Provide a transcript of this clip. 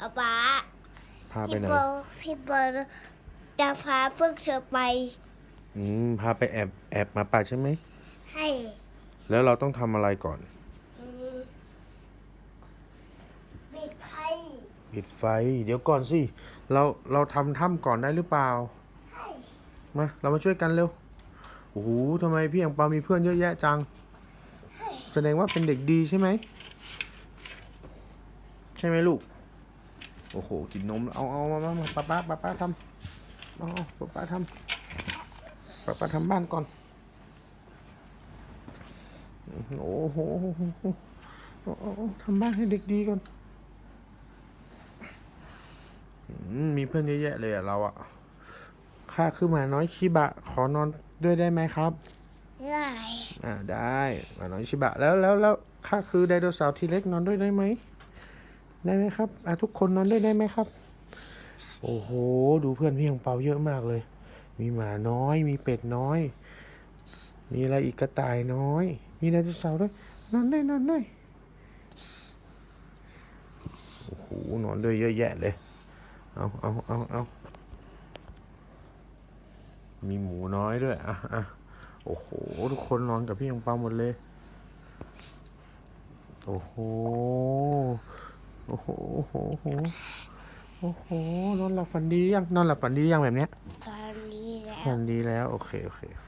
ป๊าป๊าพาไปพี่ไหน โบพี่โบจะพาเพิ่งเธอไปอืม พาไปแอบแอบหมาป่าใช่ไหม ให้แล้วเราต้องทำอะไรก่อน อืมปิดไพ่ปิดไฟ เดี๋ยวก่อนสิ เราเราทำถ้ำก่อนได้หรือเปล่า ให้มา เรามาช่วยกันเร็ว โอ้โหทำไมพี่อังเปามีเพื่อนเยอะแยะจัง ให้แสดงว่าเป็นเด็กดีใช่ไหม ใช่ไหมลูก โอ้โห กินนม เอาเอามามามาป้าป้าป้าป้าทำเอาเอาป้าป้าทำป้าป้าทำบ้านก่อน โอ้โหโอ้โหโอ้โหเอาเอาทำบ้านให้เด็กดีก่อนอืมมีเพื่อนเยอะแยะเลยอะเราอะข้าคือหมาน้อยชิบะ ขอนอนด้วยได้ไหมครับ ได้ อ่าได้หมาน้อยชิบะ แล้วแล้วแล้วข้าคือไดโนเสาร์ทีเล็กนอนด้วยได้ไหม ได้ไหมครับอ่าทุกคนนอนได้ได้ไหมครับ โอ้โห ดูเพื่อนพี่ของเปาเยอะมากเลย มีหมาน้อย มีเป็ดน้อย มีอะไรอีกกระต่ายน้อย มีไดโนเสาร์ด้วย นอนได้นอนได้โอ้โห นอนด้วยเยอะแยะเลย เอาเอาเอาเอามีหมูน้อยด้วย อะอะโอ้โห ทุกคนนอนกับพี่ยังเปาหมดเลย โอ้โห โอ้โหโอ้โหโอ้โหโอ้โหนอนหลับฝันดียังนอนหลับฝันดียังแบบเนี้ย ตอนนี้แล้ว ฝันดีแล้ว โอเค โอเคโอเค